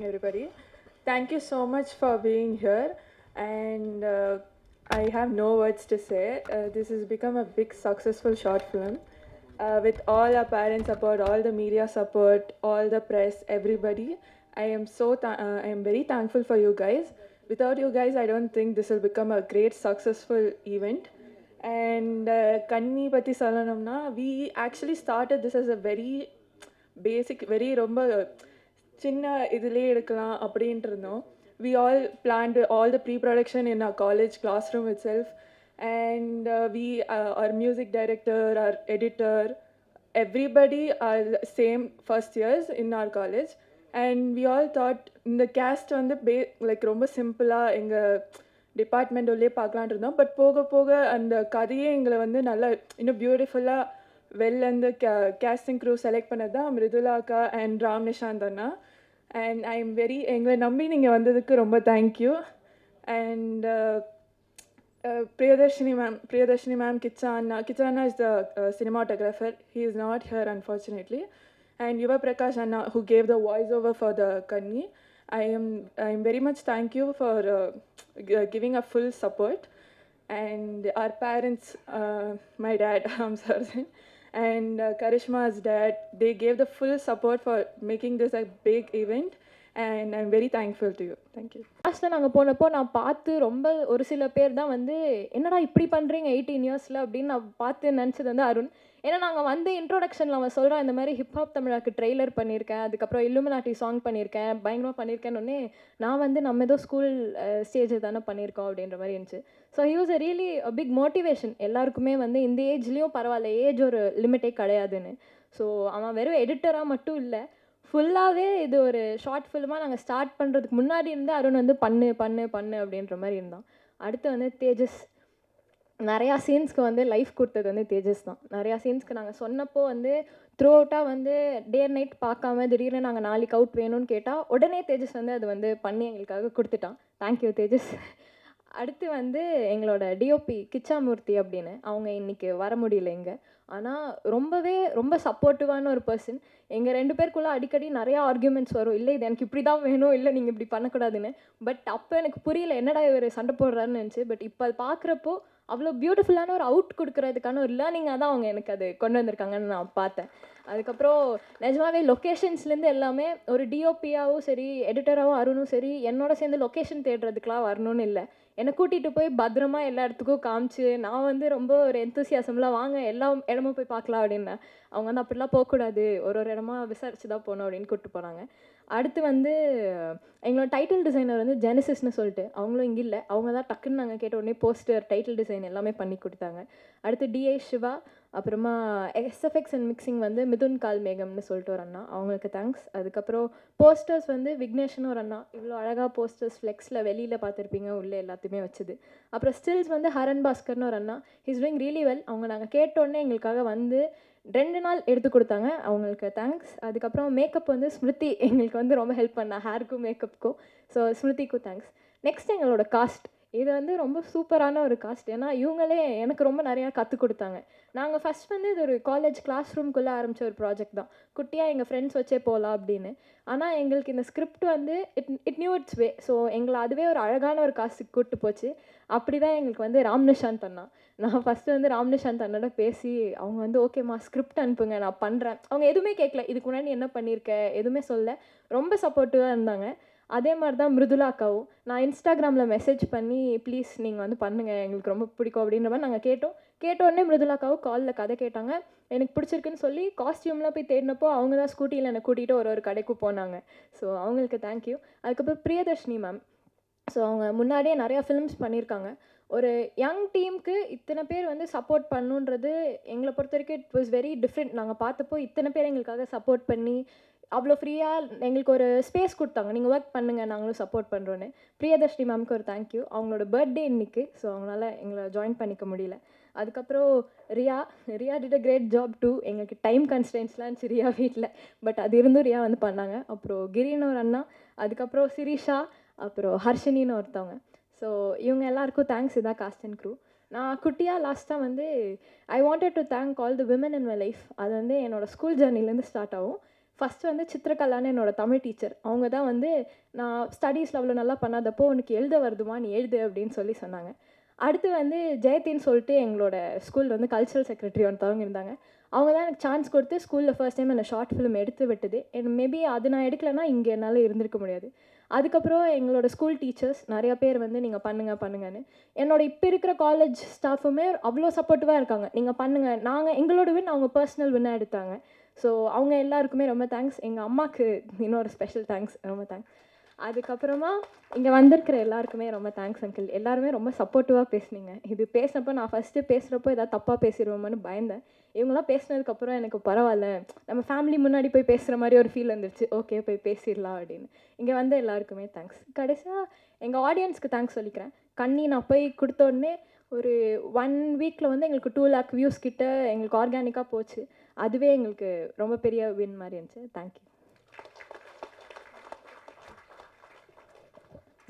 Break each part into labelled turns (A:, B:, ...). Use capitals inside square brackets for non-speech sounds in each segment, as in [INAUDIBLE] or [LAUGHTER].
A: everybody. Thank you so much for being here. And uh, I have no words to say. Uh, this has become a big successful short film. Uh, with all our parents' support, all the media support, all the press, everybody, I am so th- uh, I am very thankful for you guys. Without you guys, I don't think this will become a great successful event. And uh, Kanni Pati Salanamna, we actually started this as a very basic, very rumble. சின்ன இதுலேயே எடுக்கலாம் அப்படின்ட்டு இருந்தோம் we all planned all the pre production in our college classroom itself and we are music director our editor everybody are same first years in our college and we all thought இந்த cast வந்து பே like ரொம்ப சிம்பிளாக எங்கள் department உள்ளே பார்க்கலான்ட்டு இருந்தோம் but போக போக அந்த கதையே எங்களை வந்து நல்லா இன்னும் பியூட்டிஃபுல்லாக வெளிலேருந்து கே கேஸ்டிங் க்ரூ செலக்ட் பண்ணது தான் மிருதுலாக்கா அண்ட் ராம் நிஷாந்த் அண்ணா. அண்ட் ஐ எம் வெரி எங்களை நம்பி நீங்கள் வந்ததுக்கு ரொம்ப thank you and Priyadarshini ma'am Priyadarshini ma'am Kicha Anna Kicha Anna is the cinematographer he is not here unfortunately and Yuva Prakash Anna, who gave the voiceover for the Kanni. I am I am very much thank you for uh, g- giving a full support, and our parents, uh, my dad, I'm sorry, and uh, Karishma's dad, they gave the full support for making this a big event, and I'm very thankful to you. You you.
B: லாஸ்ட்டில் நாங்கள் போனப்போ நான் பார்த்து ரொம்ப ஒரு சில பேர் தான் வந்து என்னடா இப்படி பண்ணுறீங்க எயிட்டீன் இயர்ஸில் அப்படின்னு நான் பார்த்து நினச்சது வந்து அருண். ஏன்னா நாங்கள் வந்து இன்ட்ரோடக்ஷனில் அவன் சொல்கிறான் இந்த மாதிரி ஹிப்ஹாப் தமிழாக்கு ட்ரெய்லர் பண்ணியிருக்கேன். அதுக்கப்புறம் இல்லுமினாட்டி சாங் பண்ணியிருக்கேன். பயங்கரமாக பண்ணியிருக்கேன்னு நான் வந்து நம்ம ஏதோ ஸ்கூல் ஸ்டேஜ் தானே பண்ணியிருக்கோம் அப்படின்ற மாதிரி இருந்துச்சு. So he was a really big motivation எல்லாருக்குமே வந்து இந்த ஏஜ்லேயும் பரவாயில்ல. ஏஜ் ஒரு லிமிட்டே கிடையாதுன்னு. ஸோ அவன் வெறும் எடிட்டராக மட்டும் இல்லை. ஃபுல்லாகவே இது ஒரு ஷார்ட் ஃபில்மாக நாங்கள் ஸ்டார்ட் பண்ணுறதுக்கு முன்னாடி இருந்து அருண் வந்து பண்ணு பண்ணு பண்ணு அப்படின்ற மாதிரி இருந்தான். அடுத்து வந்து தேஜஸ். நிறையா சீன்ஸ்க்கு வந்து லைஃப் கொடுத்தது வந்து தேஜஸ் தான். நிறையா சீன்ஸ்க்கு நாங்கள் சொன்னப்போ வந்து த்ரூ அவுட்டாக வந்து டே நைட் பார்க்காம திடீர்னு நாங்கள் நாளைக்கு அவுட் வேணும்னு கேட்டால் உடனே தேஜஸ் வந்து அது வந்து பண்ணி எங்களுக்காக கொடுத்துட்டான். Thank you Tejas. அடுத்து வந்து எங்களோட டிஓபி கிச்சாமூர்த்தி அப்படின்னு. அவங்க இன்றைக்கி வர முடியல இங்கே. ஆனால் ரொம்பவே ரொம்ப சப்போர்ட்டிவான ஒரு பர்சன் எங்கள் ரெண்டு பேருக்குள்ளே அடிக்கடி நிறையா ஆர்கியூமெண்ட்ஸ் வரும். இல்லை இது எனக்கு இப்படி தான் வேணும். இல்லை நீங்கள் இப்படி பண்ணக்கூடாதுன்னு. பட் அப்போ எனக்கு புரியல என்னடா இவர் சண்டை போடுறாருன்னு நினச்சி. பட் இப்போ அது பார்க்குறப்போ அவ்வளோ பியூட்டிஃபுல்லான ஒரு அவுட் கொடுக்குறதுக்கான ஒரு லேர்னிங்காக தான் அவங்க எனக்கு அது கொண்டு வந்திருக்காங்கன்னு நான் பார்த்தேன். அதுக்கப்புறம் நிஜமாவே லொக்கேஷன்ஸ்லேருந்து எல்லாமே ஒரு டிஓபியாவும் சரி எடிட்டராகவும் அருணும் சரி என்னோட சேர்ந்து லொக்கேஷன் தேடுறதுக்கெலாம் வரணும்னு இல்லை. என்னை கூட்டிகிட்டு போய் பத்திரமா எல்லா இடத்துக்கும் காமிச்சு நான் வந்து ரொம்ப ஒரு எந்தூசியாசம்லாம் வாங்க எல்லா இடமும் போய் பார்க்கலாம் அப்படின்னேன் அவங்க வந்து அப்படிலாம் போகக்கூடாது. ஒரு ஒரு இடமா விசாரிச்சு தான் போகணும் அப்படின்னு கூப்பிட்டு போனாங்க. அடுத்து வந்து எங்களோட டைட்டில் டிசைனர் வந்து ஜெனசிஸ்னு சொல்லிட்டு அவங்களும் இங்கே இல்லை. அவங்க தான் டக்குன்னு நாங்கள் கேட்ட உடனே போஸ்டர் டைட்டில் டிசைன் எல்லாமே பண்ணி கொடுத்தாங்க. அடுத்து டிஏ சிவா அப்புறமா எஸ்எஃப்எக்ஸ் அண்ட் மிக்சிங் வந்து மிதுன் கால் மேகம்னு சொல்லிட்டு ஒரு அண்ணா. அவங்களுக்கு தேங்க்ஸ் அதுக்கப்புறம் போஸ்டர்ஸ் வந்து விக்னேஷ்னு ஒரு அண்ணா. இவ்வளோ அழகாக போஸ்டர்ஸ் ஃப்ளெக்ஸில் வெளியில் பார்த்துருப்பீங்க உள்ளே எல்லாத்தையுமே வச்சுது. அப்புறம் ஸ்டில்ஸ் வந்து ஹரன் பாஸ்கர்னு ஒரு அண்ணா. ஹிஸ் டூயிங் ரியலி வெல் அவங்க நாங்கள் கேட்டோடனே எங்களுக்காக வந்து ரெண்டு நாள் எடுத்து கொடுத்தாங்க. அவங்களுக்கு தேங்க்ஸ் அதுக்கப்புறம் மேக்கப் வந்து ஸ்மிருதி எங்களுக்கு வந்து ரொம்ப ஹெல்ப் பண்ணா. ஹேருக்கும் மேக்கப்புக்கும் ஸோ ஸ்மிருதிக்கும் தேங்க்ஸ் நெக்ஸ்ட் எங்களோட காஸ்ட் இது வந்து ரொம்ப சூப்பரான ஒரு காஸ்ட் ஏன்னா இவங்களே எனக்கு ரொம்ப நிறையா கற்றுக் கொடுத்தாங்க. நாங்கள் ஃபஸ்ட் வந்து இது ஒரு காலேஜ் கிளாஸ் ரூம்குள்ளே ஆரம்பித்த ஒரு ப்ராஜெக்ட் தான். குட்டியாக எங்கள் ஃப்ரெண்ட்ஸ் வச்சே போகலாம் அப்படின்னு. ஆனால் எங்களுக்கு இந்த ஸ்கிரிப்ட் வந்து it it new it's way so எங்களை அதுவே ஒரு அழகான ஒரு காசுக்கு கூப்பிட்டு போச்சு. அப்படி தான் எங்களுக்கு வந்து ராம் நிஷாந்த் அண்ணா. நான் ஃபஸ்ட்டு வந்து ராம் நிஷாந்த் அண்ணோட பேசி அவங்க வந்து ஓகேம்மா ஸ்கிரிப்ட் அனுப்புங்க நான் பண்ணுறேன் அவங்க எதுவுமே கேட்கல இதுக்கு முன்னாடி என்ன பண்ணியிருக்க எதுவுமே சொல்ல ரொம்ப சப்போர்ட்டிவாக இருந்தாங்க. அதே மாதிரி தான் மிருதுலா அக்காவும். நான் இன்ஸ்டாகிராமில் மெசேஜ் பண்ணி ப்ளீஸ் நீங்கள் வந்து பண்ணுங்கள் எங்களுக்கு ரொம்ப பிடிக்கும் அப்படின்ற மாதிரி நாங்கள் கேட்டோம். கேட்ட உடனே மிருதுலா அக்காவும் காலில் கதை கேட்டாங்க. எனக்கு பிடிச்சிருக்குன்னு சொல்லி காஸ்டியூம்லாம் போய் தேடினப்போ அவங்க தான் ஸ்கூட்டியில் என்னை கூட்டிகிட்டு ஒரு ஒரு கடைக்கு போனாங்க. ஸோ அவங்களுக்கு தேங்க்யூ அதுக்கப்புறம் பிரியதர்ஷினி மேம் ஸோ அவங்க முன்னாடியே நிறையா ஃபிலிம்ஸ் பண்ணியிருக்காங்க. ஒரு யங் டீமுக்கு இத்தனை பேர் வந்து சப்போர்ட் பண்ணுன்றது எங்களை பொறுத்த வரைக்கும் இட் வாஸ் வெரி டிஃப்ரெண்ட் நாங்கள் பார்த்தப்போ இத்தனை பேர் எங்களுக்காக சப்போர்ட் பண்ணி அவ்வளோ ஃப்ரீயாக எங்களுக்கு ஒரு ஸ்பேஸ் கொடுத்தாங்க. நீங்கள் ஒர்க் பண்ணுங்கள் நாங்களும் சப்போர்ட் பண்ணுறோன்னு பிரியதர்ஷினி மேம்க்கு ஒரு தேங்க்யூ அவங்களோட பர்த்டே இன்னைக்கு ஸோ அவங்களால எங்களை ஜாயின் பண்ணிக்க முடியல. அதுக்கப்புறம் Riya Riya did a great job to எங்களுக்கு டைம் கன்ஸ்டன்ஸ்லாம் இருந்துச்சு ரியா வீட்டில் பட் அது இருந்தும் ரியா வந்து பண்ணாங்க. அப்புறம் கிரின்னு ஒரு அண்ணா அதுக்கப்புறம் சிரிஷா அப்புறம் ஹர்ஷினின்னு ஒருத்தவங்க. ஸோ இவங்க எல்லாருக்கும் தேங்க்ஸ் இதான் காஸ்ட் அண்ட் க்ரூ நான் குட்டியாக லாஸ்ட்டாக வந்து I wanted to thank all the women in my life அது வந்து என்னோடய ஸ்கூல் ஜேர்னிலேருந்து ஸ்டார்ட் ஆகும். ஃபஸ்ட்டு வந்து சித்திரகலான்னு என்னோடய தமிழ் டீச்சர் அவங்க தான் வந்து நான் ஸ்டடீஸில் அவ்வளோ நல்லா பண்ணாதப்போ உனக்கு எழுத வருதுமா நீ எழுது அப்படின்னு சொல்லி சொன்னாங்க. அடுத்து வந்து ஜெயத்தின்னு சொல்லிட்டு எங்களோட ஸ்கூல் வந்து கல்ச்சரல் செக்ரட்டரி ஒருத்தவங்க இருந்தாங்க. அவங்க தான் எனக்கு சான்ஸ் கொடுத்து ஸ்கூலில் ஃபர்ஸ்ட் டைம் என்ன ஷார்ட் ஃபிலிம் எடுத்து விட்டது. மேபி அது நான் எடுக்கலைன்னா இங்கே என்னால் இருந்திருக்க முடியாது. அதுக்கப்புறம் எங்களோட ஸ்கூல் டீச்சர்ஸ் நிறைய பேர் வந்து நீங்கள் பண்ணுங்கள் பண்ணுங்கன்னு. என்னோட இப்போ இருக்கிற காலேஜ் ஸ்டாஃபுமே அவ்வளோ சப்போர்ட்டிவாக இருக்காங்க. நீங்கள் பண்ணுங்கள் நாங்கள் எங்களோட வின் அவங்க பர்சனல் வின்னாக எடுத்தாங்க. ஸோ அவங்க எல்லாருக்குமே ரொம்ப தேங்க்ஸ் எங்கள் அம்மாவுக்கு இன்னொரு ஸ்பெஷல் தேங்க்ஸ் ரொம்ப தேங்க்ஸ் அதுக்கப்புறமா இங்கே வந்திருக்கிற எல்லாருக்குமே ரொம்ப தேங்க்ஸ் அங்கிள் எல்லாருமே ரொம்ப சப்போர்ட்டிவாக பேசுனீங்க. இது பேசினப்போ நான் ஃபஸ்ட்டு பேசுகிறப்போ ஏதாவது தப்பாக பேசிடுவோமோன்னு பயந்தேன். இவங்களாம் பேசினதுக்கப்புறம் எனக்கு பரவாயில்ல. நம்ம ஃபேமிலி முன்னாடி போய் பேசுகிற மாதிரி ஒரு ஃபீல் வந்துருச்சு. ஓகே போய் பேசிடலாம் அப்படின்னு. இங்கே வந்த எல்லாருக்குமே தேங்க்ஸ் கடைசியாக எங்கள் ஆடியன்ஸ்க்கு தேங்க்ஸ் சொல்லிக்கிறேன். கண்ணி நான் போய் கொடுத்த உடனே ஒரு ஒன் வீக்கில் வந்து எங்களுக்கு டூ லேக் வியூஸ் கிட்ட எங்களுக்கு ஆர்கானிக்காக போச்சு. அதுவே எங்களுக்கு ரொம்ப பெரிய வின் மாதிரி இருந்துச்சு. தேங்க்யூ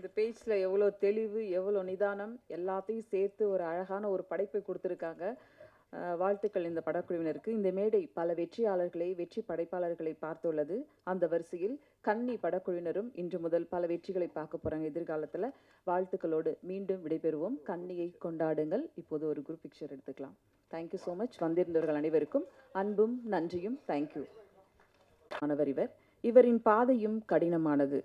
C: இந்த பேஜில் எவ்வளோ தெளிவு எவ்வளோ நிதானம் எல்லாத்தையும் சேர்த்து ஒரு அழகான ஒரு படைப்பை கொடுத்துருக்காங்க. வாழ்த்துக்கள் இந்த படக்குழுவினருக்கு. இந்த மேடை பல வெற்றியாளர்களை வெற்றி படைப்பாளர்களை பார்த்துள்ளது. அந்த வரிசையில் கன்னி படக்குழுவினரும் இன்று முதல் பல வெற்றிகளை பார்க்க போகிறாங்க எதிர்காலத்தில். வாழ்த்துக்களோடு மீண்டும் விடைபெறுவோம். கன்னியை கொண்டாடுங்கள். இப்போது ஒரு குரூப் பிக்சர் எடுத்துக்கலாம். தேங்க்யூ ஸோ மச் வந்திருந்தவர்கள் அனைவருக்கும் அன்பும் நன்றியும். தேங்க்யூ மாணவர் இவர். இவரின் பாதையும் கடினமானது.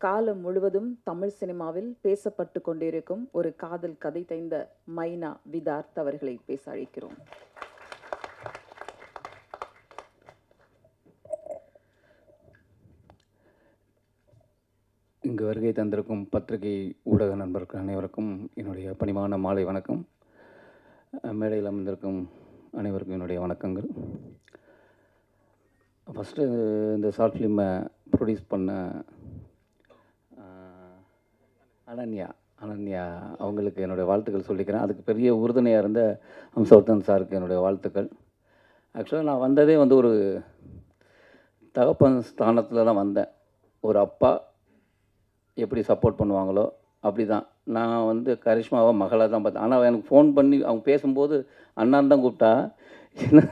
C: காலம் முழுவதும் தமிழ் சினிமாவில் பேசப்பட்டு கொண்டிருக்கும் ஒரு காதல் கதை தைந்த மைனா விதார்த் அவர்களை பேச அழைக்கிறோம்
D: இங்கு வருகை தந்திருக்கும் பத்திரிகை ஊடக நண்பர்கள் அனைவருக்கும் என்னுடைய பணிவான மாலை வணக்கம். மேடையில் அமர்ந்திருக்கும் அனைவருக்கும் என்னுடைய வணக்கங்கள். ஃபஸ்ட்டு இந்த ஷார்ட் ஃபிலிமை ப்ரொடியூஸ் பண்ண அனன்யா அனன்யா அவங்களுக்கு என்னுடைய வாழ்த்துக்கள் சொல்லிக்கிறேன். அதுக்கு பெரிய உறுதுணையாக இருந்த ஹம்சவர்தன் சாருக்கு என்னுடைய வாழ்த்துக்கள். ஆக்சுவலாக நான் வந்ததே வந்து ஒரு தகப்பன் ஸ்தானத்தில் தான் வந்தேன். ஒரு அப்பா எப்படி சப்போர்ட் பண்ணுவாங்களோ அப்படி தான் நான் வந்து கரிஷ்மாவை மகளாக தான் பார்த்தேன். ஆனால் எனக்கு ஃபோன் பண்ணி அவங்க பேசும்போது அண்ணான் தான் கூப்பிட்டா. என்ன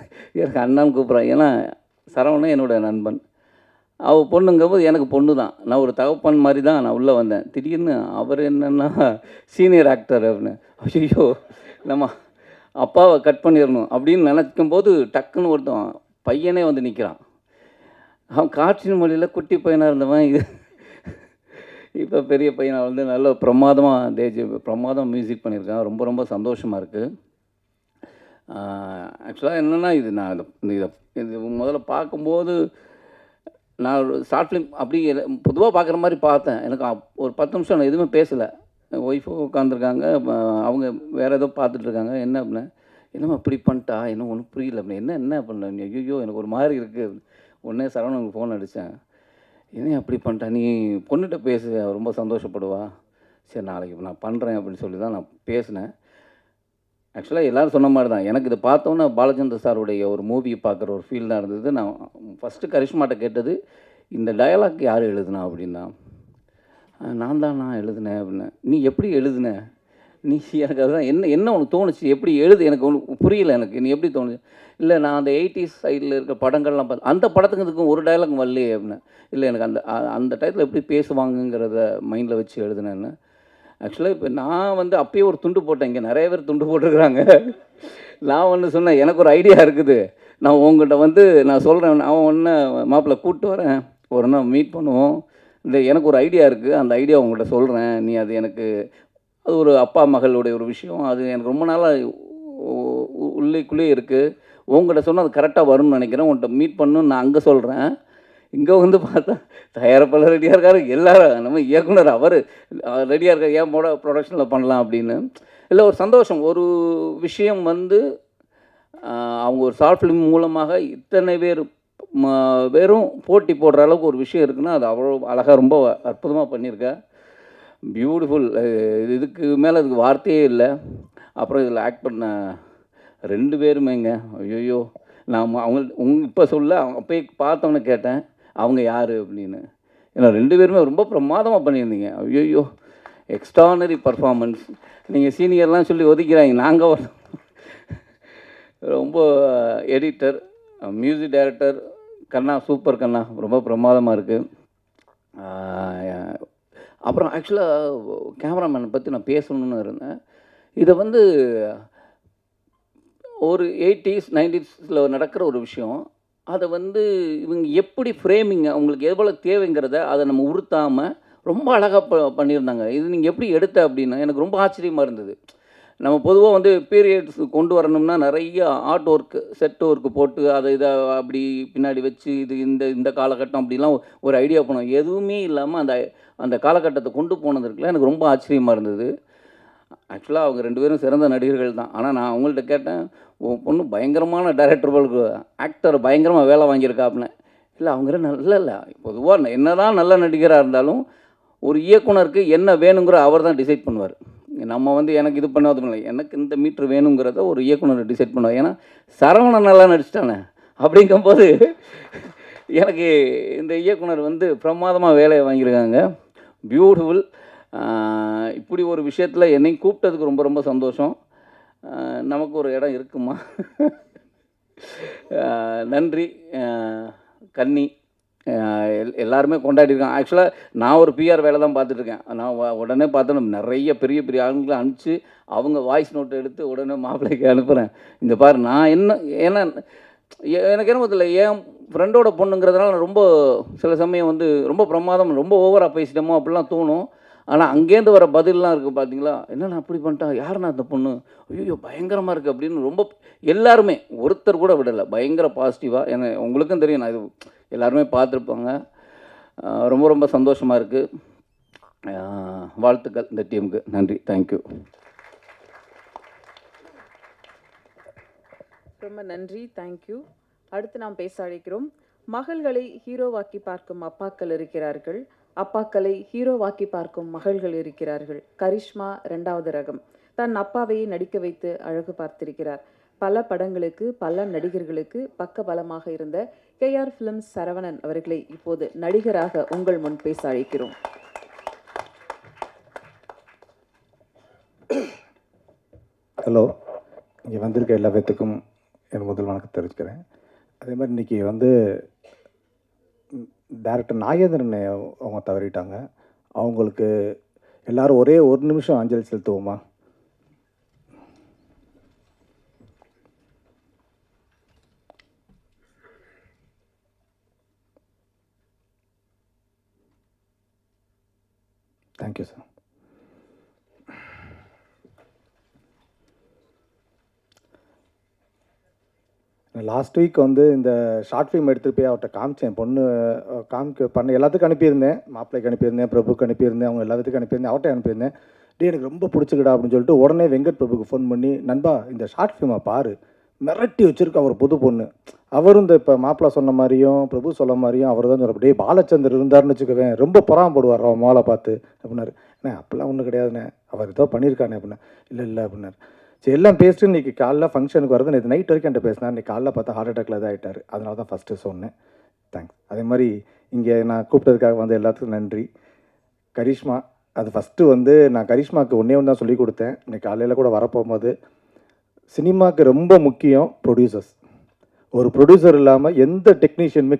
D: எனக்கு அண்ணான்னு கூப்பிட்றான். ஏன்னா சரவணன் என்னோட நண்பன். அவள் பொண்ணுங்கும்போது எனக்கு பொண்ணு தான் நான் ஒரு தகப்பன் மாதிரி தான் நான் உள்ளே வந்தேன். திடீர்னு அவர் என்னென்னா சீனியர் ஆக்டர் அப்படின்னு ஐயோ நம்ம அப்பாவை கட் பண்ணிடணும் அப்படின்னு நினச்சிக்கும் போது டக்குன்னு ஒருத்தன் பையனே வந்து நிற்கிறான் அவன் காற்றின் மொழியில் குட்டி பையனாக இருந்தவன். இது இப்போ பெரிய பையனாக வந்து நல்ல பிரமாதமாக தேஜ் பிரமாதம் மியூசிக் பண்ணியிருக்கான். ரொம்ப ரொம்ப சந்தோஷமாக இருக்குது ஆக்சுவலாக என்னென்னா இது நான் இதை இதை இது முதல்ல பார்க்கும்போது நான் ஒரு ஷார்ட் ஃபிலிம் அப்படி பொதுவாக பார்க்குற மாதிரி பார்த்தேன். எனக்கு ஒரு பத்து நிமிஷம் நான் எதுவுமே பேசலை. ஒய்ஃபும் உட்காந்துருக்காங்க அவங்க வேறு ஏதோ பார்த்துட்டு இருக்காங்க. என்ன அப்படின்னா என்னம்மா இப்படி பண்ணிட்டா? என்ன ஒன்றும் புரியல அப்படின்னு. என்ன என்ன பண்ண நீ ஐயோ எனக்கு ஒரு மாதிரி இருக்குது உடனே சரவணனுக்கு ஃபோன் அடித்தேன் என்ன அப்படி பண்ணிட்டா? நீ பொண்ணுகிட்ட பேசு. ரொம்ப சந்தோஷப்படுவா. சரி நாளைக்கு நான் பண்ணுறேன் அப்படின்னு சொல்லி தான் நான் பேசினேன். ஆக்சுவலாக எல்லோரும் சொன்ன மாதிரி தான் எனக்கு இதை பார்த்தோன்னே பாலச்சந்திர சாருடைய ஒரு மூவி பார்க்குற ஒரு ஃபீல் தான் இருந்தது. நான் ஃபஸ்ட்டு கரிஷ்மாட்ட கேட்டது இந்த டயலாக் யார் எழுதுனா? அப்படின்னா நான் தான் நான் எழுதினேன் அப்படின்னு. நீ எப்படி எழுதுன? நீ எனக்கு அதுதான் என்ன என்ன உனக்கு தோணுச்சு? எப்படி எழுது? எனக்கு ஒன்று புரியல எனக்கு. நீ எப்படி தோணுச்சு? இல்லை நான் அந்த எயிட்டிஸ் சைடில் இருக்க படங்கள்லாம் பார்த்து அந்த படத்துக்கு இதுக்கும் ஒரு டயலாக் வரலையே அப்படின்னு. இல்லை எனக்கு அந்த அந்த டயத்தில் எப்படி பேசுவாங்கங்கிறத மைண்டில் வச்சு எழுதுனேன்னு. ஆக்சுவலாக இப்போ நான் வந்து அப்பயே ஒரு துண்டு போட்டேன். இங்கே நிறைய பேர் துண்டு போட்டிருக்கிறாங்க. நான் ஒன்று சொன்னேன் எனக்கு ஒரு ஐடியா இருக்குது. நான் உங்கள்கிட்ட வந்து நான் சொல்கிறேன் அவன் ஒன்று மாப்பிள்ளை கூப்பிட்டு வரேன். ஒரு நாள் மீட் பண்ணுவோம். இந்த எனக்கு ஒரு ஐடியா இருக்குது அந்த ஐடியா உங்கள்கிட்ட சொல்கிறேன் நீ அது எனக்கு அது ஒரு அப்பா மகளுடைய ஒரு விஷயம். அது எனக்கு ரொம்ப நாளாக உள்ளேக்குள்ளேயே இருக்குது உங்கள்கிட்ட சொன்னால் அது கரெக்டாக வரும்னு நினைக்கிறேன். உன்கிட்ட மீட் பண்ணணும்னு நான் அங்கே சொல்கிறேன் இங்கே வந்து பார்த்தா தயாரிப்பாளர் ரெடியாக இருக்காரு. எல்லாரும் நம்ம இயக்குனர் அவர் ரெடியாக இருக்கார். ஏன் போட ப்ரொடக்ஷனில் பண்ணலாம் அப்படின்னு. இல்லை ஒரு சந்தோஷம். ஒரு விஷயம் வந்து அவங்க ஒரு ஷார்ட் ஃபிலிம் மூலமாக இத்தனை பேர் வெறும் போட்டி போடுற அளவுக்கு ஒரு விஷயம் இருக்குன்னா அது அவ்வளோ அழகாக ரொம்ப அற்புதமாக பண்ணியிருக்கா. பியூட்டிஃபுல் இதுக்கு மேலே அதுக்கு வார்த்தையே இல்லை. அப்புறம் இதில் ஆக்ட் பண்ண ரெண்டு பேருமேங்க. ஐயோ நான் அவங்க உங் இப்போ சொல்ல அவங்க போய் பார்த்தவொன்னே கேட்டேன். அவங்க யார் அப்படின்னு. ஏன்னா ரெண்டு பேருமே ரொம்ப பிரமாதமாக பண்ணியிருந்தீங்க. ஐயோ எக்ஸ்ட்ரானரி பர்ஃபார்மன்ஸ் நீங்கள் சீனியர்லாம் சொல்லி ஒதுக்கிறாங்க. நாங்கள் ரொம்ப எடிட்டர் மியூசிக் டைரக்டர் கண்ணா சூப்பர் கண்ணா. ரொம்ப பிரமாதமாக இருக்குது அப்புறம் ஆக்சுவலாக கேமராமேனை பற்றி நான் பேசணும்னு இருந்தேன். இதை வந்து ஒரு எயிட்டிஸ் நைன்டிஸில் நடக்கிற ஒரு விஷயம். அதை வந்து இவங்க எப்படி ஃப்ரேமிங்க அவங்களுக்கு எவ்வளோ தேவைங்கிறத அதை நம்ம உறுத்தாமல் ரொம்ப அழகாக ப பண்ணியிருந்தாங்க. இது நீங்கள் எப்படி எடுத்த அப்படின்னா எனக்கு ரொம்ப ஆச்சரியமாக இருந்தது. நம்ம பொதுவாக வந்து பீரியட்ஸ் கொண்டு வரணும்னா நிறைய ஆர்ட் ஒர்க்கு செட் ஒர்க்கு போட்டு அதை இதை அப்படி பின்னாடி வச்சு இது இந்த இந்த காலகட்டம் அப்படிலாம் ஒரு ஐடியா பண்ணோம் எதுவுமே இல்லாமல் அந்த அந்த காலகட்டத்தை கொண்டு போனது இருக்குல்ல எனக்கு ரொம்ப ஆச்சரியமாக இருந்தது. ஆக்சுவலாக அவங்க ரெண்டு பேரும் சிறந்த நடிகர்கள் தான். ஆனால் நான் அவங்கள்ட்ட கேட்டேன் உன் பொண்ணு பயங்கரமான டைரக்டர் ஆக்டர் பயங்கரமாக வேலை வாங்கியிருக்காப்புன்னு இல்லை அவங்க நல்ல இல்லை பொதுவாக என்ன தான் நல்ல நடிகராக இருந்தாலும் ஒரு இயக்குனருக்கு என்ன வேணுங்கிற அவர் தான் டிசைட் பண்ணுவார். நம்ம வந்து எனக்கு இது பண்ணாதும் இல்லை எனக்கு இந்த மீட்ரு வேணுங்கிறத ஒரு இயக்குனர் டிசைட் பண்ணுவார். ஏன்னா சரவணன் நல்லா நடிச்சிட்டானே. அப்படிங்கும்போது எனக்கு இந்த இயக்குனர் வந்து பிரமாதமாக வேலையை வாங்கியிருக்காங்க. பியூட்டிஃபுல் இப்படி ஒரு விஷயத்தில் என்னையும் கூப்பிட்டதுக்கு ரொம்ப ரொம்ப சந்தோஷம். நமக்கு ஒரு இடம் இருக்குமா? நன்றி. கன்னி. எல் எல்லாருமே கொண்டாடிருக்காங்க ஆக்சுவலாக நான் ஒரு பிஆர் வேலை தான் பார்த்துட்ருக்கேன் நான் வ- உடனே பார்த்தோன்னா நிறைய பெரிய பெரிய ஆளுங்களை அனுப்பிச்சு அவங்க வாய்ஸ் நோட் எடுத்து உடனே மாப்பிள்ளைக்கு அனுப்புகிறேன் இந்த பாரு நான் என்ன ஏன்னா எனக்கு என்ன தெரியல. என் ஃப்ரெண்டோட பொண்ணுங்கிறதுனால ரொம்ப சில சமயம் வந்து ரொம்ப பிரமாதம் ரொம்ப ஓவராக பேசிட்டோமோ அப்படிலாம் தோணும். ஆனால் அங்கேருந்து வர பதிலெலாம் இருக்குது பார்த்தீங்களா என்னென்ன அப்படி பண்ணிட்டான் யாருண்ணா அந்த பொண்ணு? ஐயோ பயங்கரமாக இருக்குது அப்படின்னு ரொம்ப எல்லாருமே ஒருத்தர் கூட விடலை. பயங்கர பாசிட்டிவாக ஏன்னா உங்களுக்கும் தெரியும் நான் இது எல்லாருமே பார்த்துருப்பாங்க. ரொம்ப ரொம்ப சந்தோஷமாக இருக்குது வாழ்த்துக்கள் இந்த டீமுக்கு. நன்றி. தேங்க்யூ
C: ரொம்ப நன்றி. தேங்க்யூ அடுத்து நாம் பேச அழைக்கிறோம். மகள்களை ஹீரோவாக்கி பார்க்கும் அப்பாக்கள் இருக்கிறார்கள். அப்பாக்களை ஹீரோவாக்கி பார்க்கும் மகள்கள் இருக்கிறார்கள். கரிஷ்மா ரெண்டாவது ரகம். தன் அப்பாவையே நடிக்க வைத்து அழகு பார்த்திருக்கிறார். பல படங்களுக்கு பல நடிகர்களுக்கு பக்க பலமாக இருந்த கேஆர் ஃபிலிம்ஸ் சரவணன் அவர்களை இப்போது நடிகராக உங்கள் முன் பேச அழைக்கிறோம்.
E: ஹலோ இங்கே வந்திருக்க எல்லா பேர்த்துக்கும் என் முதல் வணக்கம் தெரிவிச்சுக்கிறேன். அதே மாதிரி இன்றைக்கி வந்து டேரக்டர் நாகேந்திரன் அவங்க தவறிட்டாங்க. அவங்களுக்கு எல்லாரும் ஒரே ஒரு நிமிஷம் அஞ்சலி செலுத்துவோமா? Thank you sir last week வந்து இந்த ஷார்ட் ஃபிலிம் எடுத்துகிட்டு போய் அவர்கிட்ட காமிச்சேன். பொண்ணு காமிக்க பண்ண எல்லாத்துக்கும் அனுப்பியிருந்தேன். மாப்பிள்ளைக்கு அனுப்பியிருந்தேன் பிரபுக்கு அனுப்பியிருந்தேன் அவங்க எல்லாத்துக்கும் அனுப்பியிருந்தேன் அவர்கிட்ட அனுப்பியிருந்தேன். டே எனக்கு ரொம்ப பிடிச்சிக்கடா அப்படின்னு சொல்லிட்டு உடனே வெங்கட் பிரபுக்கு ஃபோன் பண்ணி நண்பா இந்த ஷார்ட் ஃபிலிமை பாரு. மிரட்டி வச்சுருக்க அவர் புது பொண்ணு. அவரும் இந்த இப்போ மாப்பிள்ளை சொன்ன மாதிரியும் பிரபு சொன்ன மாதிரியும் அவர் தான் சொல்ல டே பாலச்சந்தர் இருந்தாருன்னு வச்சுக்கவேன். ரொம்ப பொறாமப்படுவார் அவன் மாலை பார்த்து அப்படின்னாரு. அண்ணே அப்போல்லாம் ஒன்றும் கிடையாதுண்ணே. அவர் ஏதோ பண்ணியிருக்கானே அப்படின்னா இல்லை இல்லை அப்படின்னாரு. சரி எல்லாம் பேசிட்டு இன்னைக்கு காலைல ஃபங்க்ஷனுக்கு வரது நேற்று நைட் வரைக்கும் என்கிட்ட பேசினா இன்றைக்கி காலைல பார்த்தா ஹார்ட் அட்டாக்ல தான் ஆகிட்டார் அதனால தான் ஃபஸ்ட்டு சொன்னேன். தேங்க்ஸ் அதே மாதிரி இங்கே நான் கூப்பிட்டதுக்காக வந்து எல்லாத்துக்கும் நன்றி. கரிஷ்மா அது ஃபஸ்ட்டு வந்து நான் கரிஷ்மாவுக்கு ஒன்றே ஒன்று தான் சொல்லி கொடுத்தேன். இன்னைக்கு காலையில் கூட வரப்போகும்போது சினிமாவுக்கு ரொம்ப முக்கியம் ப்ரொடியூசர்ஸ் ஒரு ப்ரொடியூசர் இல்லாமல் எந்த டெக்னீஷியனுமே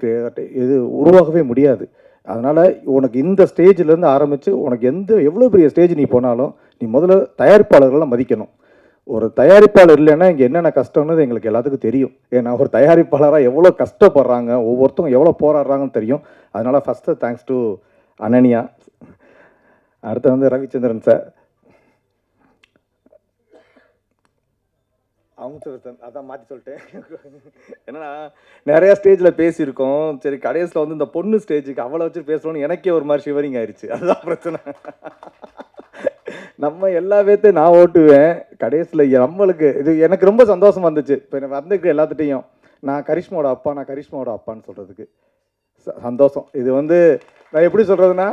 E: இது உருவாகவே முடியாது. அதனால் உனக்கு இந்த ஸ்டேஜ்லேருந்து ஆரம்பித்து உனக்கு எந்த எவ்வளோ பெரிய ஸ்டேஜ் நீ போனாலும் நீ முதல்ல தயாரிப்பாளர்களை மதிக்கணும். ஒரு தயாரிப்பாளர் இல்லைன்னா இங்கே என்னென்ன கஷ்டம்னு எங்களுக்கு எல்லாத்துக்கும் தெரியும். ஏன்னா ஒரு தயாரிப்பாளராக எவ்வளோ கஷ்டப்படுறாங்க ஒவ்வொருத்தவங்க எவ்வளோ போராடுறாங்கன்னு தெரியும். அதனால் ஃபஸ்ட்டு தேங்க்ஸ் டு அனனியா. அடுத்து வந்து ரவிச்சந்திரன் சார் அமுத்தரசன் அதான் மாற்றி சொல்லிட்டேன். என்னன்னா நிறையா ஸ்டேஜில் பேசியிருக்கோம். சரி கடைசியில் வந்து இந்த பொண்ணு ஸ்டேஜுக்கு அவளை வச்சு பேசணும்னு எனக்கே ஒரு மாதிரி ஷிவரிங் ஆயிடுச்சு அதுதான் பிரச்சனை. நம்ம எல்லா பேர்த்தையும் நான் ஓட்டுவேன். கடைசியில் நம்மளுக்கு இது எனக்கு ரொம்ப சந்தோஷமாக இருந்துச்சு. இப்போ எனக்கு வந்திருக்க எல்லாத்துட்டையும். நான் கரிஷ்மாவோட அப்பா நான் கரிஷ்மாவோட அப்பான்னு சொல்கிறதுக்கு சந்தோஷம். இது வந்து நான் எப்படி சொல்கிறதுனா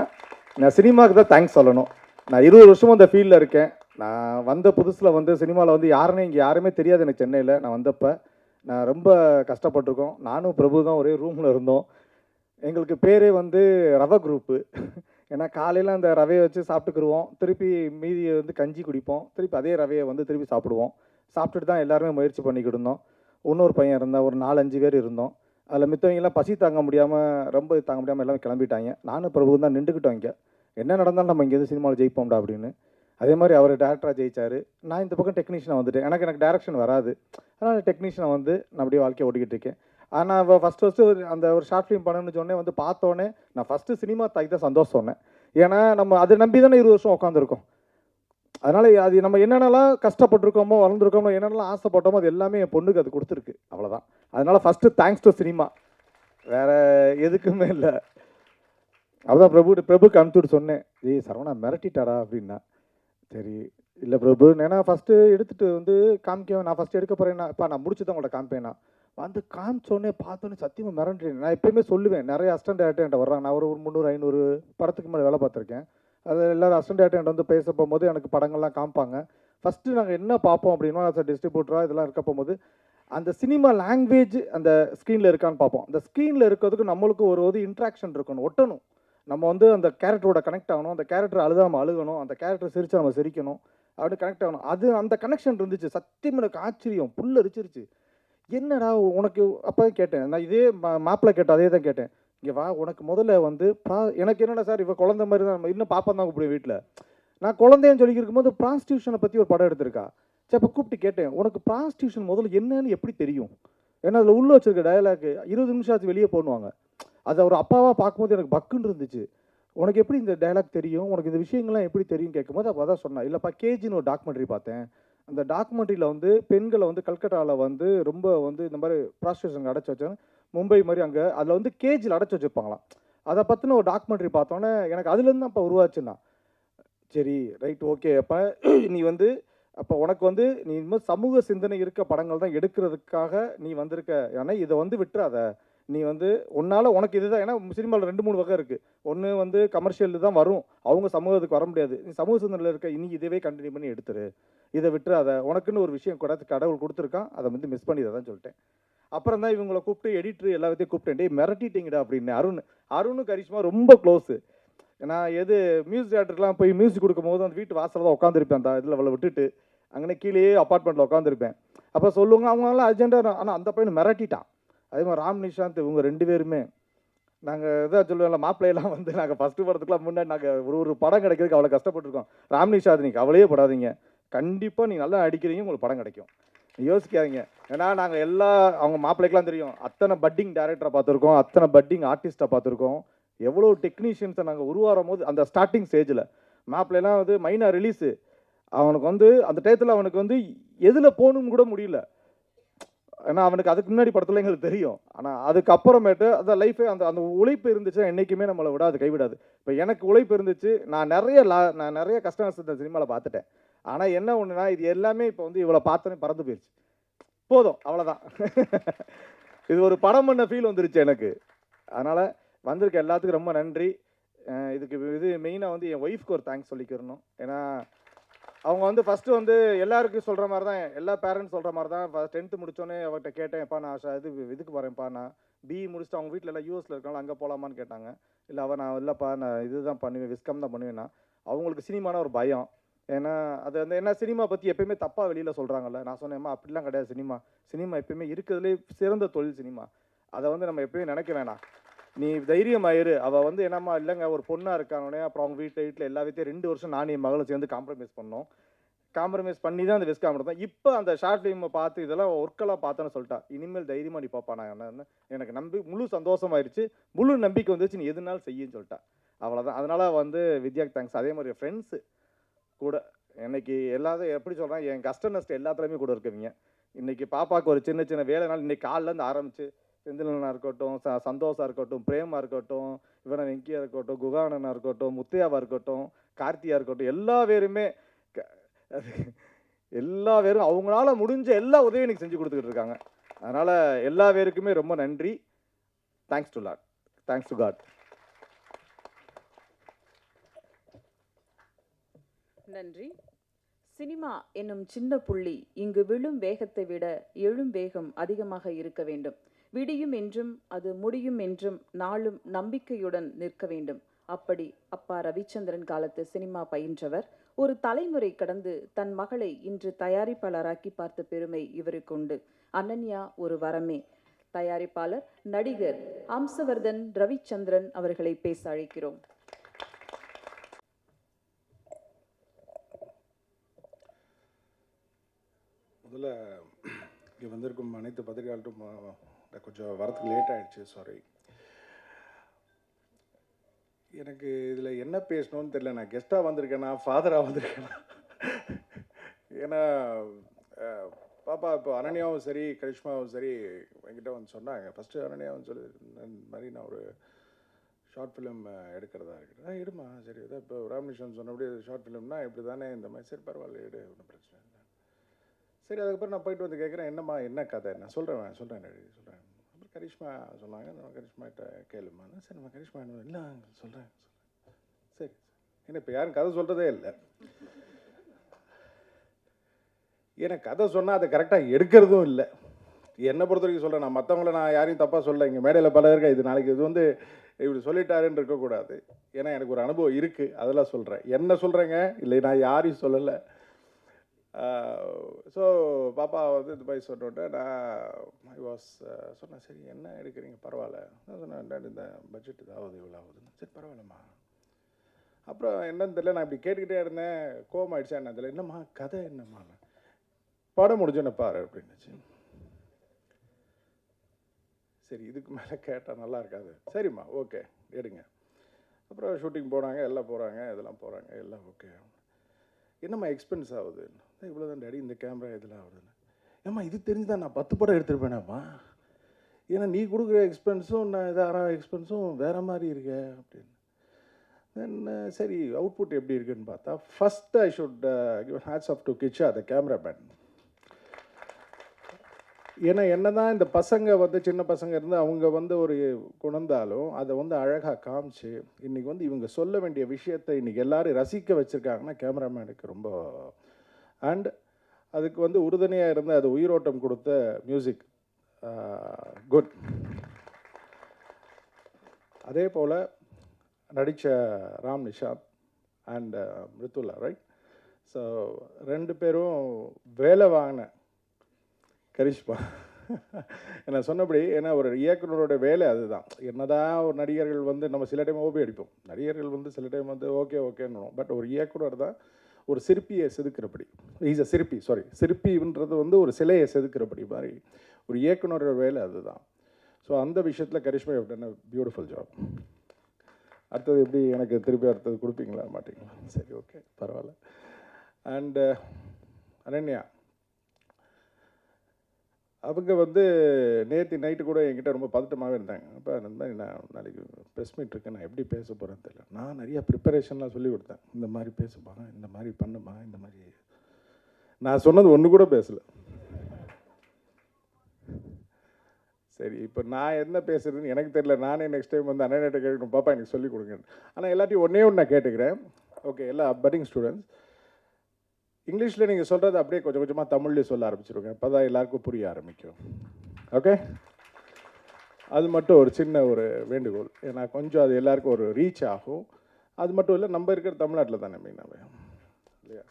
E: நான் சினிமாவுக்கு தான் தேங்க்ஸ் சொல்லணும். நான் இருபது வருஷமும் அந்த ஃபீல்டில் இருக்கேன். நான் வந்த புதுசில் வந்து சினிமாவில் வந்து யாருன்னு இங்கே யாருமே தெரியாது எனக்கு சென்னையில். நான் வந்தப்போ நான் ரொம்ப கஷ்டப்பட்டிருக்கோம். நானும் பிரபு தான் ஒரே ரூமில் இருந்தோம். எங்களுக்கு பேரே வந்து ரவ குரூப்பு ஏன்னா காலையில் அந்த ரவையை வச்சு சாப்பிட்டுக்குருவோம். திருப்பி மீதியை வந்து கஞ்சி குடிப்போம். திருப்பி அதே ரவையை வந்து திருப்பி சாப்பிடுவோம். சாப்பிட்டுட்டு தான் எல்லாருமே முயற்சி பண்ணிக்கிட்டு இருந்தோம். இன்னொரு பையன் இருந்தான். ஒரு நாலஞ்சு பேர் இருந்தோம். அதில் மித்தவங்கெல்லாம் பசி தாங்க முடியாமல் ரொம்ப தாங்க முடியாமல் எல்லாமே கிளம்பிட்டாங்க. நானும் பிரபு தான் நின்றுக்கிட்டோம் இங்கே. என்ன நடந்தாலும் நம்ம இங்கேருந்து சினிமாவில் ஜெயிப்போம்டா அப்படின்னு. அதே மாதிரி அவர் டேரக்டராக ஜெயிச்சார். நான் இந்த பக்கம் டெக்னீஷியனாக வந்துட்டேன். எனக்கு எனக்கு டேரக்ஷன் வராது. அதனால் டெக்னீஷியனை வந்து நான் அப்படியே வாழ்க்கையை ஓட்டிக்கிட்டு இருக்கேன். ஆனால் ஃபஸ்ட்டு ஃபஸ்ட்டு ஒரு அந்த ஒரு ஷார்ட் ஃபிலிம் பண்ணணும்னு சொன்னே வந்து பார்த்தோன்னே நான் ஃபஸ்ட்டு சினிமா தாய்க்கு தான் சந்தோஷம் சொன்னேன். ஏன்னா நம்ம அதை நம்பி தானே இருபது வருஷம் உட்காந்துருக்கோம் அதனால் அது நம்ம என்னென்னலாம் கஷ்டப்பட்டிருக்கோமோ வளர்ந்துருக்கோமோ என்னென்னலாம் ஆசைப்பட்டோமோ அது எல்லாமே என் பொண்ணுக்கு அது கொடுத்துருக்கு. அவ்வளோதான் அதனால் ஃபஸ்ட்டு தேங்க்ஸ் டு சினிமா வேற எதுக்குமே இல்லை. அதுதான் பிரபு பிரபுக்கு அனுப்பிச்சுட்டு சொன்னேன். ஏய் சரவணா மிரட்டிட்டாரா அப்படின்னா. சரி இல்லை பிரபு ஏன்னா ஃபஸ்ட்டு எடுத்துகிட்டு வந்து காமிக்க நான் ஃபஸ்ட்டு எடுக்க போகிறேன்னா இப்போ நான் முடிச்சு தான் உங்கள்கிட்ட காமிப்பேன்னா. வந்து காமிச்சோடனே பார்த்தோன்னே சத்தியமாக மிரண்டுறேன் நான் எப்பயுமே சொல்லுவேன் நிறைய அஸ்டண்ட் டேரக்டர் வர்றாங்க. நான் ஒரு ஒரு முந்நூறு ஐநூறு படத்துக்கு மேலே வேலை பார்த்துருக்கேன். அது எல்லாரும் அஸ்டண்ட் டேரக்டர் வந்து பேச போகும்போது எனக்கு படங்கள்லாம் காமிப்பாங்க. ஃபஸ்ட்டு நாங்கள் என்ன பார்ப்போம் அப்படின்னா டிஸ்ட்ரிபியூட்டராக இதெல்லாம் இருக்க போகும்போது அந்த சினிமா லாங்குவேஜ் அந்த ஸ்க்ரீனில் இருக்கான்னு பார்ப்போம். அந்த ஸ்க்ரீனில் இருக்கிறதுக்கு நம்மளுக்கு ஒரு ஒரு இன்ட்ராக்ஷன் இருக்கணும் ஒட்டணும். நம்ம வந்து அந்த கேரக்டரோட கனெக்ட் ஆகணும் அந்த கேரக்டர் அழுதாமல் அழுகணும் அந்த கேரக்டர் சிரிச்சாமல் நம்ம சிரிக்கணும் அப்படின்னு கனெக்ட் ஆகணும். அது அந்த கனெக்ஷன் இருந்துச்சு. சத்தியம் எனக்கு ஆச்சரியம் புல் அரிச்சிருச்சு என்னடா உனக்கு அப்போ கேட்டேன். நான் இதே மாப்பிள்ளை கேட்டேன் அதே தான் கேட்டேன். இங்கே வா உனக்கு முதல்ல வந்து ப்ரா எனக்கு என்னடா சார் இப்போ குழந்த மாதிரி தான் இன்னும் பாப்பா தான் கூப்பிடுவேன் வீட்டில் நான் குழந்தைன்னு சொல்லி இருக்கும்போது ப்ராஸ்டியூஷனை பற்றி ஒரு படம் எடுத்திருக்கா. சரி அப்போ கூப்பிட்டு கேட்டேன் உனக்கு ப்ராஸ்டியூஷன் முதல்ல என்னன்னு எப்படி தெரியும்? ஏன்னா அதில் உள்ள வச்சிருக்க டயலாக் இருபது நிமிஷம் ஆச்சு வெளியே போடுவாங்க. அது அவர் அப்பாவாக பார்க்கும்போது எனக்கு பக்குன்னு இருந்துச்சு. உனக்கு எப்படி இந்த டயலாக் தெரியும்? உனக்கு இந்த விஷயங்கள்லாம் எப்படி தெரியும் கேட்கும்போது அப்போ அதான் சொன்னேன் இல்லைப்பா கேஜின்னு ஒரு டாக்குமெண்ட்ரி பார்த்தேன். அந்த டாக்குமெண்ட்ரியில் வந்து பெண்களை வந்து கல்கட்டாவில் வந்து ரொம்ப வந்து இந்த மாதிரி ப்ராஸ்டியூஷன் அடைச்சி வச்சாங்க. மும்பை மாதிரி அங்கே அதில் வந்து கேஜில் அடைச்சி வச்சுருப்பாங்களாம். அதை பற்றின ஒரு டாக்குமெண்ட்ரி பார்த்தோன்னே எனக்கு அதுலேருந்து தான் அப்போ உருவாச்சுன்னா. சரி ரைட் ஓகே அப்போ நீ வந்து அப்போ உனக்கு வந்து நீ இனிமேல் சமூக சிந்தனை இருக்க படங்கள் தான் எடுக்கிறதுக்காக நீ வந்திருக்க. ஏன்னா இதை வந்து விட்டுறாத. நீ வந்து உன்னால் உனக்கு இதுதான். ஏன்னா சினிமாவில் ரெண்டு மூணு வகை இருக்குது ஒன்று வந்து கமர்ஷியல் தான் வரும். அவங்க சமூகத்துக்கு வர முடியாது. நீ சமூக சிந்தனையில் இருக்க இனி இதவே கண்டினியூ பண்ணி எடுத்துரு. இதை விட்டுறாத உனக்குன்னு ஒரு விஷயம் கூட கடவுள் கொடுத்துருக்கான். அதை வந்து மிஸ் பண்ணிடாதான் சொல்லிட்டேன். அப்புறம் தான் இவங்களை கூப்பிட்டு எடிட்டர் எல்லாத்தையும் கூப்பிட்டேன். டேய் மிரட்டிட்டீங்கடா அப்படின்னு. அருண் அருணும் கரிஷ்மா ரொம்ப க்ளோஸு நான் எது மியூசிக் டேரக்டர்லாம் போய் மியூசிக் கொடுக்கும்போது அந்த வீட்டு வாசலில் தான் உட்காந்துருப்பேன் அந்த இதில் அவளை விட்டுட்டு அங்கே கீழேயே அப்பார்ட்மெண்ட்டில் உட்காந்துருப்பேன் அப்போ சொல்லுவாங்க அவங்களாம் அர்ஜென்ட்டாக ஆனால் அந்த பையனை மிரட்டிட்டான். அதே மாதிரி ராம் நிஷாந்த் இவங்க ரெண்டு பேருமே நாங்கள் இதாக சொல்லுவோம்ல மாப்பிள்ளையெல்லாம் வந்து நாங்கள் ஃபஸ்ட்டு படத்துக்குலாம் முன்னாடி நாங்கள் ஒரு ஒரு படம் கிடைக்கிறதுக்கு அவ்வளோ கஷ்டப்பட்டுருக்கோம். ராம் நிஷாந்த் நீங்கள் கவலையே படாதீங்க. கண்டிப்பாக நீ நல்லா அடிக்கிறீங்க உங்களுக்கு படம் கிடைக்கும். யோசிக்காதீங்க. ஏன்னா நாங்கள் எல்லா அவங்க மாப்பிள்ளைக்கெலாம் தெரியும். அத்தனை பட்டிங் டேரக்டரை பார்த்துருக்கோம் அத்தனை பட்டிங் ஆர்டிஸ்ட்டை பார்த்துருக்கோம். எவ்வளோ டெக்னீஷியன்ஸை நாங்கள் உருவாகும் போது அந்த ஸ்டார்டிங் ஸ்டேஜில் மாப்பிள்ளைலாம் வந்து மைனாக ரிலீஸு அவனுக்கு வந்து அந்த டயத்தில் அவனுக்கு வந்து எதில் போகணும்னு கூட முடியல. ஏன்னா அவனுக்கு அதுக்கு முன்னாடி படத்தில் எங்களுக்கு தெரியும். ஆனால் அதுக்கப்புறமேட்டு அந்த லைஃபே அந்த அந்த உழைப்பு இருந்துச்சுன்னா என்றைக்குமே நம்மளை விடாது கைவிடாது. இப்போ எனக்கு உழைப்பு இருந்துச்சு நான் நிறைய லா நான் நிறைய கஸ்டமர்ஸ் இந்த சினிமாவில் பார்த்துட்டேன். ஆனால் என்ன ஒன்றுனா இது எல்லாமே இப்போ வந்து இவ்வளோ பார்த்தோன்னே பறந்து போயிடுச்சு போதும் அவ்வளோதான் [LAUGHS] இது ஒரு படம் பண்ண ஃபீல் வந்துருச்சு எனக்கு. அதனால் வந்திருக்க எல்லாத்துக்கும் ரொம்ப நன்றி. இதுக்கு இது மெயினாக வந்து என் ஒய்ஃப்க்கு ஒரு தேங்க்ஸ் சொல்லிக்கிறணும். ஏன்னா அவங்க வந்து ஃபஸ்ட்டு வந்து எல்லாருக்கும் சொல்கிற மாதிரி தான் எல்லா பேரண்ட்ஸ் சொல்கிற மாதிரி தான் டென்த்து முடித்தோன்னே அவர்கிட்ட கேட்டேன்ப்பா நான் ஆஷா இது இதுக்கு வரேன்ப்பா நான் பிஇ முடிச்சுட்டு அவங்க வீட்டில் எல்லாம் யூஎஸில் இருக்காங்களா அங்கே போகலாமான்னு கேட்டாங்க. இல்லை அவள் நான் இல்லைப்பா நான் இதுதான் பண்ணுவேன் விஸ்கம் தான் பண்ணுவேன்னா. அவங்களுக்கு சினிமான ஒரு பயம். ஏன்னா அது வந்து என்ன சினிமா பற்றி எப்பயுமே தப்பாக வெளியில் சொல்கிறாங்கல்ல நான் சொன்னேம்மா அப்படிலாம் கிடையாது சினிமா. சினிமா எப்பயுமே இருக்கிறதுலே சிறந்த தொழில் சினிமா. அதை வந்து நம்ம எப்பயுமே நினைக்க வேணாம். நீ தைரியமாயிரு. அவள் வந்து என்னம்மா இல்லைங்க ஒரு பொண்ணாக இருக்கானே அப்புறம் அவங்க வீட்டில் வீட்டில் எல்லா வீட்டையும் ரெண்டு வருஷம் நானும் என் மகளும் சேர்ந்து காம்ப்ரமைஸ் பண்ணோம். காம்ப்ரமைஸ் பண்ணி தான் அந்த வெஸ்காம் எடுத்தோம் இப்போ அந்த ஷார்ட் ஃபிலிமை பார்த்து இதெல்லாம் ஒர்க்கெல்லாம் பார்த்தேன்னு சொல்லிட்டா. இனிமேல் தைரியமாக நீ பாப்பா நான் என்ன எனக்கு நம்பி முழு சந்தோஷமாயிருச்சு. முழு நம்பிக்கை வந்துச்சு நீ எதுனாலும் செய்யுன்னு சொல்லிட்டா. அவ்வளோதான் அதனால் வந்து வித்யாக்கு தேங்க்ஸ் அதே மாதிரி ஃப்ரெண்ட்ஸு கூட இன்னைக்கு எல்லாத்தையும் எப்படி சொல்கிறேன் என் கஷ்ட நஷ்டம் எல்லாத்துலேயுமே கூட இருக்குவீங்க இன்னைக்கு பாப்பாவுக்கு ஒரு சின்ன சின்ன வேலைனால இன்னைக்கு காலிலேருந்து ஆரம்பிச்சு செந்திலனா இருக்கட்டும் ச சந்தோஷா இருக்கட்டும் பிரேமா இருக்கட்டும் இவன வெங்கியா இருக்கட்டும் குகானனா இருக்கட்டும் முத்தையாவா இருக்கட்டும் கார்த்தியா இருக்கட்டும் எல்லா பேருமே க- எல்லா பேரும் அவங்களால முடிஞ்ச எல்லா உதவியும் எனக்கு செஞ்சு கொடுத்துக்கிட்டு இருக்காங்க. அதனால் எல்லா பேருக்குமே ரொம்ப நன்றி. Thanks to lot thanks to God
C: நன்றி. சினிமா என்னும் சின்ன புள்ளி இங்கு விழும் வேகத்தை விட எழும் வேகம் அதிகமாக இருக்க வேண்டும். விடியும் என்றும் அது முடியும் என்றும் நாளும் நம்பிக்கையுடன் நிற்க வேண்டும். அப்படி அப்பா ரவிச்சந்திரன் காலத்து சினிமா பயின்றவர் ஒரு தலைமுறை கடந்து தன் மகளை இன்று தயாரிப்பாளராக்கி பார்த்த பெருமை இவருக்கு உண்டு. அனன்யா ஒரு வரமே. தயாரிப்பாளர் நடிகர் அம்சவர்தன் ரவிச்சந்திரன் அவர்களை பேச அழைக்கிறோம்.
F: முதல்ல இங்கே வந்திருக்கும் அனைத்து பத்திரிகையாளர்ட்டும் கொஞ்சம் வரத்துக்கு லேட் ஆகிடுச்சு சாரி எனக்கு இதில் என்ன பேசணும்னு தெரியல. நான் கெஸ்ட்டாக வந்திருக்கேனா ஃபாதராக வந்திருக்கேனா? ஏன்னா பாப்பா இப்போ அனன்யாவும் சரி கரிஷ்மாவும் சரி என்கிட்ட வந்து சொன்னாங்க. ஃபஸ்ட்டு அனன்யாவும் சொல்லி இந்த மாதிரி நான் ஒரு ஷார்ட் ஃபிலிம் எடுக்கிறதா இருக்குது ஆ எடுமா சரி இதான் இப்போ ராமகிருஷ்ணன் சொன்னபடி ஷார்ட் ஃபிலிம்னா இப்படி தானே இந்த மாதிரி சரி பரவாயில்ல எடு ஒன்றும் பிரச்சனை இல்லை. சரி அதுக்கப்புறம் நான் போயிட்டு வந்து கேட்குறேன் என்னம்மா என்ன கதை? நான் சொல்கிறேன் சொல்கிறேன் சொல்கிறேன் அப்புறம் கரிஷ்மா சொன்னாங்க நான் கரிஷ்மாட்ட கேளுமான்னு சரி நம்ம கரிஷ்மா என்ன இல்லை சொல்கிறேன் சரி ஏன்னா இப்போ யாரும் கதை சொல்கிறதே இல்லை. எனக்கு கதை சொன்னால் அதை கரெக்டாக எடுக்கிறதும் இல்லை. என்னை பொறுத்த வரைக்கும் சொல்கிறேன் நான் மற்றவங்கள நான் யாரையும் தப்பாக சொல்ல இங்கே மேடையில் பல இருக்கா இது நாளைக்கு இது வந்து இப்படி சொல்லிட்டாருன்னு இருக்கக்கூடாது. ஏன்னா எனக்கு ஒரு அனுபவம் இருக்குது அதெல்லாம் சொல்கிறேன் என்ன சொல்கிறேங்க இல்லை நான் யாரையும் சொல்லலை. ஸோ பாப்பா வந்து இந்த மாதிரி சொன்னோன்னே நான் ஐ வாஸ் சொன்னேன் சரி என்ன எடுக்கிறீங்க? பரவாயில்ல. நான் சொன்னேன் இந்த பட்ஜெட் இதாவது இவ்வளோ ஆகுதுன்னு. சரி பரவாயில்லம்மா. அப்புறம் என்னன்னு தெரியல நான் இப்படி கேட்டுக்கிட்டே இருந்தேன். கோவம் ஆயிடுச்சா என்ன தெரியல. என்னம்மா கதை என்னம்மா? படம் முடிஞ்சோன்னு பாரு அப்படின்னுச்சு. சரி இதுக்கு மேலே கேட்டால் நல்லா இருக்காது. சரிம்மா ஓகே எடுங்க. அப்புறம் ஷூட்டிங் போனாங்க எல்லாம் போகிறாங்க இதெல்லாம் போகிறாங்க எல்லாம் ஓகே. என்னம்மா எக்ஸ்பென்ஸ் ஆகுது? இவ்வளோ தான் டேடி இந்த கேமரா இதெல்லாம் ஆகுதுன்னு. ஏம்மா இது தெரிஞ்சுதான் நான் பத்து படம் எடுத்துருப்பேனாம்மா. ஏன்னா நீ கொடுக்குற எக்ஸ்பென்ஸும் நான் இதாக எக்ஸ்பென்ஸும் வேறு மாதிரி இருக்கே அப்படின்னு. தென் சரி அவுட்புட் எப்படி இருக்குன்னு பார்த்தா first I should give hats off to Kicha the cameraman ஏன்னா என்னதான் இந்த பசங்க வந்து சின்ன பசங்க இருந்து அவங்க வந்து ஒரு குணந்தாலும் அதை வந்து அழகாக காமிச்சு இன்னைக்கு வந்து இவங்க சொல்ல வேண்டிய விஷயத்தை இன்னைக்கு எல்லாரும் ரசிக்க வச்சுருக்காங்கன்னா கேமராமேனுக்கு ரொம்ப அண்ட் அதுக்கு வந்து உறுதுணையாக இருந்து அது உயிரோட்டம் கொடுத்த மியூசிக் குட் அதே போல் நடித்த Ram Nishanth and Mrudula right so ரெண்டு பேரும் வேலை வாங்கினேன் கரிஷ்மா. நான் சொன்னபடி ஏன்னா ஒரு இயக்குனரோட வேலை அதுதான். என்னதான் ஒரு நடிகர்கள் வந்து நம்ம சில டைம் ஓபி அடிப்போம். நடிகர்கள் வந்து சில டைம் வந்து ஓகே ஓகேன்னு பட் ஒரு இயக்குனர் தான் ஒரு சிற்பியை செதுக்கிறபடி. இஸ் அ சிற்பி சாரி சிற்பின்றது வந்து ஒரு சிலையை செதுக்கிறபடி மாதிரி. ஒரு இயக்குனரோட வேலை அதுதான். ஸோ அந்த விஷயத்தில் கரிஷ்மா டன் பியூட்டிஃபுல் ஜாப் அடுத்தது எப்படி எனக்கு திருப்பி அடுத்தது கொடுப்பீங்களா மாட்டிங்களா? சரி ஓகே பரவாயில்ல. அண்டு அனன்யா. அவங்க வந்து நேற்று நைட்டு கூட என்கிட்ட ரொம்ப பதட்டமாகவே இருந்தாங்க. அப்போ அந்த மாதிரி நான் நாளைக்கு ப்ரெஸ் மீட் இருக்கேன் நான் எப்படி பேச போகிறேன்னு தெரியல. நான் நிறைய ப்ரிப்பரேஷன்லாம் சொல்லி கொடுத்தேன். இந்த மாதிரி பேசுமா இந்த மாதிரி பண்ணுமா இந்த மாதிரி. நான் சொன்னது ஒன்று கூட பேசலை. சரி இப்போ நான் என்ன பேசுறதுன்னு எனக்கு தெரியல. நானே நெக்ஸ்ட் டைம் வந்து அண்ணன்கிட்ட கேட்கணும் பாப்பா எனக்கு சொல்லிக் கொடுங்க ஆனால் எல்லாத்தையும் ஒன்றே ஒன்று நான் கேட்டுக்கிறேன். ஓகே எல்லா பட்டிங் ஸ்டூடெண்ட்ஸ் இங்கிலீஷில் நீங்கள் சொல்கிறது அப்படியே கொஞ்சம் கொஞ்சமாக தமிழ்லேயே சொல்ல ஆரம்பிச்சிருங்க அப்போ தான் எல்லாருக்கும் புரிய ஆரம்பிக்கும். ஓகே அது மட்டும் ஒரு சின்ன ஒரு வேண்டுகோள். ஏன்னா கொஞ்சம் அது எல்லாருக்கும் ஒரு ரீச் ஆகும். அது மட்டும் இல்லை நம்ம இருக்கிற தமிழ்நாட்டில் தானே மெயினாகவே இல்லையா?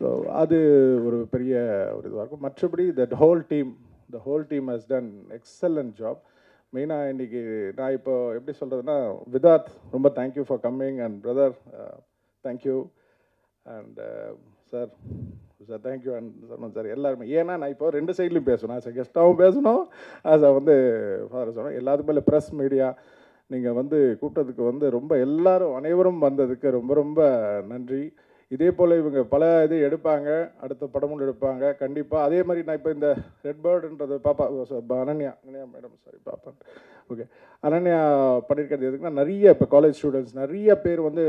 F: ஸோ அது ஒரு பெரிய ஒரு இதுவாக இருக்கும். மற்றபடி that whole team the whole team has done excellent job மெயினாக இன்றைக்கி நான் இப்போ எப்படி சொல்கிறதுனா விதாத் ரொம்ப thank you for coming and brother thank you and sir sir thank you and Sarman sir எல்லாருமே ஏன்னா நான் இப்போ ரெண்டு சைட்லையும் பேசணும். ஆஸ் கெஸ்ட்டாகவும் பேசணும். ஆஸ் வந்து ஃபாதர் சொன்னோம் எல்லாத்துக்கும் மேலே ப்ரெஸ் மீடியா நீங்கள் வந்து கூப்பிட்டதுக்கு வந்து ரொம்ப எல்லாரும் அனைவரும் வந்ததுக்கு ரொம்ப ரொம்ப நன்றி. இதே போல் இவங்க பல இது எடுப்பாங்க அடுத்த படமும் எடுப்பாங்க. கண்டிப்பாக அதே மாதிரி நான் இப்போ இந்த ரெட் பேர்டுன்றது பாப்பா அனன்யா அனன்யா மேடம் சாரி பாப்பா ஓகே அனன்யா பண்ணியிருக்கிறது எதுக்குன்னா நிறைய இப்போ காலேஜ் ஸ்டூடெண்ட்ஸ் நிறைய பேர் வந்து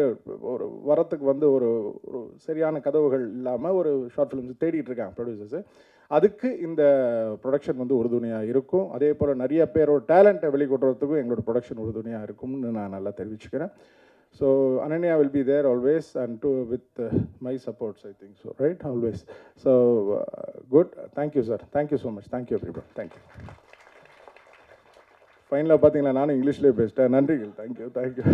F: ஒரு வரத்துக்கு வந்து ஒரு ஒரு சரியான கதவுகள் இல்லாமல் ஒரு ஷார்ட் ஃபிலிம்ஸ் தேடிட்டு இருக்காங்க ப்ரொடியூசர்ஸு அதுக்கு இந்த ப்ரொடக்ஷன் வந்து உறுதுணையாக இருக்கும். அதே போல் நிறைய பேரோட டேலண்ட்டை வெளிக்கொட்டுறதுக்கும் எங்களோட ப்ரொடக்ஷன் உறுதுணையாக இருக்கும்னு நான் நல்லா தெரிவிச்சுக்கிறேன். So Ananya with uh, my always and think with my supports I uh, so right always so good you sir much. So much everyone. Thank you. ஃபைனலாக பார்த்தீங்களா நானும் இங்கிலீஷ்லேயே பேசிட்டேன். நன்றிகள். Thank you thank you